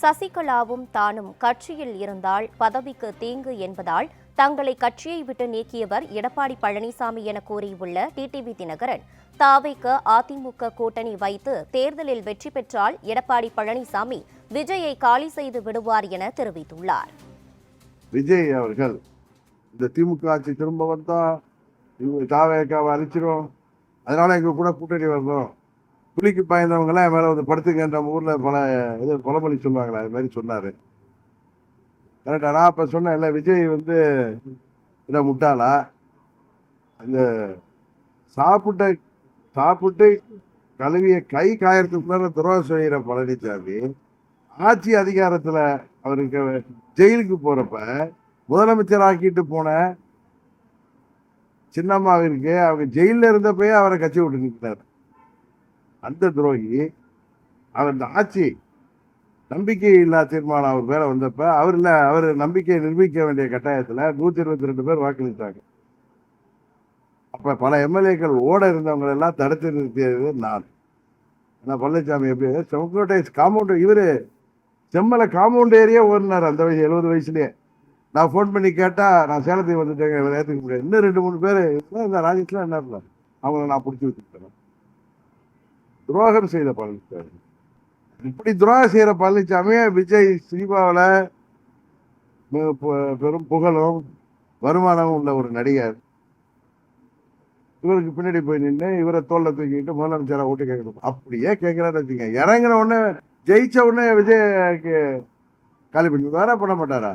சசிகலாவும் தானும் கட்சியில் இருந்தால் பதவிக்கு தீங்கு என்பதால் தங்களை கட்சியை விட்டு நீக்கியவர் எடப்பாடி பழனிசாமி என கூறியுள்ள டிடிவி தினகரன். தாவைக்கு அதிமுக கூட்டணி வைத்து தேர்தலில் வெற்றி பெற்றால் எடப்பாடி பழனிசாமி விஜயை காலி செய்து விடுவார் என தெரிவித்துள்ளார். விஜய் அவர்கள் இந்த திமுக ஆட்சி திரும்ப வந்தா தாவேக்காவை அழிச்சிரும். அதனால எங்க கூட கூட்டணி வரணும். புலிக்கு பயந்தவங்களாம் என் மேல வந்து படுத்துக்கின்ற ஊரில் ஊர்ல பல இது கொலமொழி சொல்லுவாங்களே அது மாதிரி சொன்னாரு. கரெக்டா நான் அப்ப சொன்னேன் இல்ல விஜய் வந்து என்ன முட்டாளா? அந்த சாப்பிட்ட சாப்பிட்டு கழுவிய கை காயறதுக்குள்ள துரோகம் செய்கிற பழனிசாமி ஆட்சி அதிகாரத்தில் அவருக்கு ஜெயிலுக்கு போகிறப்ப முதலமைச்சர் ஆக்கிட்டு போன சின்னம்மாவிற்கு அவங்க ஜெயிலில் இருந்தப்பயே அவரை கட்சி விட்டு நிற்கிறார் அந்த துரோகி அவர் இந்த ஆட்சி நம்பிக்கை இல்லா தீர்மானம் அவர் பேரை வந்தப்ப அவர் இல்லை அவர் நம்பிக்கையை நிரூபிக்க வேண்டிய கட்டாயத்தில் நூற்றி இருபத்தி ரெண்டு பேர் வாக்களித்தாங்க. அப்போ பல எம்எல்ஏக்கள் ஓட இருந்தவங்க எல்லாம் தடுத்து நிறுத்தியது நான். ஆனால் பழனிசாமி எப்படி செவக்கோட்டை காம்பவுண்ட் இவரு செம்மலை காம்பவுண்ட் ஏரியா ஓடினார் அந்த வயசு எழுபது வயசுலேயே. நான் ஃபோன் பண்ணி கேட்டால் நான் சேலத்துக்கு வந்துட்டேங்க இவர் ஏற்றுக்க முடியாது. இன்னும் ரெண்டு மூணு பேர் இந்த ராஜேஷ்லாம் என்ன இருந்தார் அவங்கள நான் பிடிச்சி வச்சுருக்கேன் துரோகம் செய்த பழனிசாமி இப்படி துரோகம் செய்கிற பழனிசாமி விஜய் சினிமாவில் பெரும் புகழும் வருமானமும் உள்ள ஒரு நடிகர். இவருக்கு பின்னாடி போய் நின்று இவரை தோல்ல தூக்கிட்டு முதலமைச்சரை ஓட்டு கேட்கணும். அப்படியே கேட்கிறாரு வச்சுங்க இறங்கின உடனே ஜெயிச்ச உடனே விஜய்க்கு காலி பண்ணி வேற பண்ண மாட்டாரா?